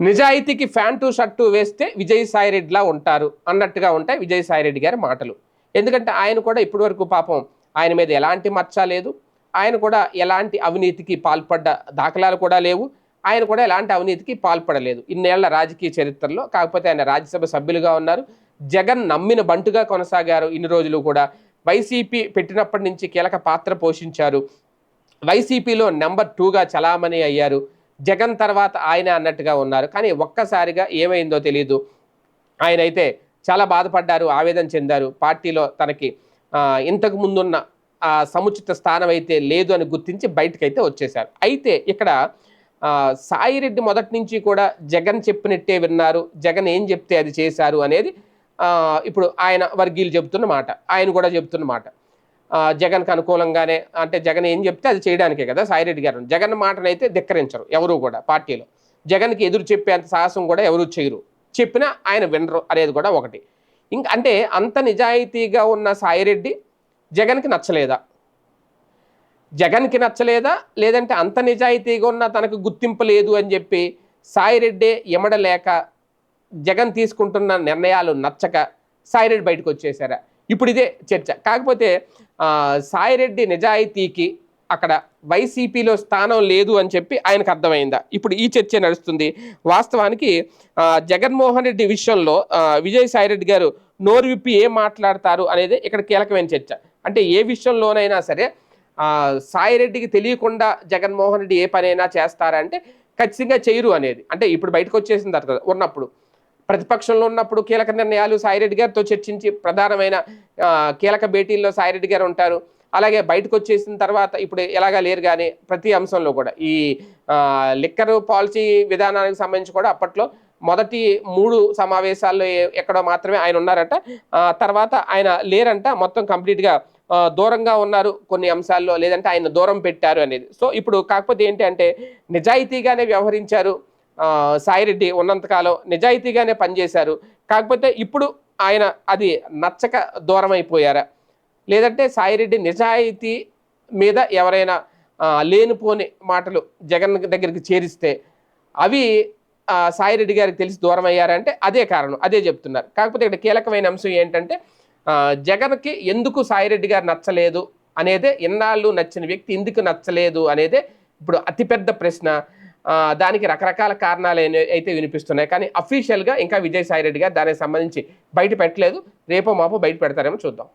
నిజాయితీకి pant shirt వేస్తే విజయసాయి రెడ్డిలా ఉంటారు అన్నట్టుగా ఉంటాయి విజయసాయి రెడ్డి గారి మాటలు. ఎందుకంటే ఆయన కూడా ఇప్పటివరకు పాపం ఆయన మీద ఎలాంటి మచ్చ లేదు. ఆయన కూడా ఎలాంటి అవినీతికి పాల్పడ్డ దాఖలాలు కూడా లేవు. ఆయన కూడా ఎలాంటి అవినీతికి పాల్పడలేదు. ఇన్నేళ్ళ రాజకీయ చరిత్రలో కాకపోతే ఆయన రాజ్యసభ సభ్యులుగా ఉన్నారు. జగన్ నమ్మిన బంటుగా కొనసాగారు. ఇన్ని రోజులు కూడా వైసీపీ పెట్టినప్పటి నుంచి కీలక పాత్ర పోషించారు. వైసీపీలో నెంబర్ టూగా చలామణి అయ్యారు. జగన్ తర్వాత ఆయన అన్నట్టుగా ఉన్నారు. కానీ ఒక్కసారిగా ఏమైందో తెలియదు ఆయన అయితే చాలా బాధపడ్డారు ఆవేదన చెందారు. పార్టీలో తనకి ఇంతకు ముందున్న ఆ, సముచిత స్థానం అయితే లేదు అని గుర్తించి బయటకైతే వచ్చేశారు. అయితే ఇక్కడ సాయిరెడ్డి మొదటి నుంచి కూడా జగన్ చెప్పినట్టే విన్నారు. జగన్ ఏం చెప్తే అది చేశారు అనేది ఇప్పుడు ఆయన వర్గీయులు చెబుతున్న మాట. ఆయన కూడా చెబుతున్న మాట. జగన్కి అనుకూలంగానే అంటే జగన్ ఏం చెప్తే అది చేయడానికే కదా సాయిరెడ్డి గారు. జగన్ మాటనైతే ధిక్కరించరు ఎవరు కూడా పార్టీలో. జగన్కి ఎదురు చెప్పేంత సాహసం కూడా ఎవరు చేయరు. చెప్పినా ఆయన వినరు అనేది కూడా ఒకటి. ఇంకా అంటే అంత నిజాయితీగా ఉన్న సాయిరెడ్డి జగన్కి నచ్చలేదా? జగన్కి నచ్చలేదా? లేదంటే అంత నిజాయితీగా ఉన్న తనకు గుర్తింపు లేదు అని చెప్పి సాయిరెడ్డి ఎమడలేక జగన్ తీసుకుంటున్న నిర్ణయాలు నచ్చక సాయిరెడ్డి బయటకు వచ్చేసారా? ఇప్పుడు ఇదే చర్చ. కాకపోతే సాయిరెడ్డి నిజాయితీకి అక్కడ వైసీపీలో స్థానం లేదు అని చెప్పి ఆయనకు అర్థమైందా? ఇప్పుడు ఈ చర్చ నడుస్తుంది. వాస్తవానికి జగన్మోహన్ రెడ్డి విషయంలో విజయసాయిరెడ్డి సాయిరెడ్డి గారు నోరు విప్పి ఏం మాట్లాడతారు అనేది ఇక్కడ కీలకమైన చర్చ. అంటే ఏ విషయంలోనైనా సరే సాయిరెడ్డికి తెలియకుండా జగన్మోహన్ రెడ్డి ఏ పనైనా చేస్తారంటే ఖచ్చితంగా చేయరు అనేది. అంటే ఇప్పుడు బయటకు వచ్చేసిన తర్వాత ఉన్నప్పుడు ప్రతిపక్షంలో ఉన్నప్పుడు కీలక నిర్ణయాలు సాయిరెడ్డి గారితో చర్చించి ప్రధానమైన కీలక భేటీల్లో సాయిరెడ్డి గారు ఉంటారు. అలాగే బయటకు వచ్చేసిన తర్వాత ఇప్పుడు ఎలాగా లేరు కానీ ప్రతి అంశంలో కూడా ఈ లిక్కరు లిక్కర్ పాలసీ విధానానికి సంబంధించి కూడా అప్పట్లో మొదటి మూడు సమావేశాల్లో ఎక్కడో మాత్రమే ఆయన ఉన్నారట. తర్వాత ఆయన లేరంట. మొత్తం కంప్లీట్గా దూరంగా ఉన్నారు కొన్ని అంశాల్లో లేదంటే ఆయన దూరం పెట్టారు అనేది. సో ఇప్పుడు కాకపోతే ఏంటి అంటే నిజాయితీగానే వ్యవహరించారు సాయిరెడ్డి ఉన్నంతకాలం నిజాయితీగానే పనిచేశారు. కాకపోతే ఇప్పుడు ఆయన అది నచ్చక దూరం అయిపోయారా లేదంటే సాయిరెడ్డి నిజాయితీ మీద ఎవరైనా లేనిపోని మాటలు జగన్ దగ్గరికి చేరిస్తే అవి సాయిరెడ్డి గారికి తెలిసి దూరం అయ్యారంటే అదే కారణం అదే చెప్తున్నారు. కాకపోతే ఇక్కడ కీలకమైన అంశం ఏంటంటే జగన్కి ఎందుకు సాయిరెడ్డి గారు నచ్చలేదు అనేదే ఇన్నాళ్ళు నచ్చిన వ్యక్తి ఎందుకు నచ్చలేదు అనేదే ఇప్పుడు అతిపెద్ద ప్రశ్న. దానికి రకరకాల కారణాలు అయితే వినిపిస్తున్నాయి. కానీ అఫీషియల్గా ఇంకా విజయసాయి రెడ్డి గారు దానికి సంబంధించి బయట పెట్టలేదు. రేపో మాపో బయట పెడతారేమో చూద్దాం.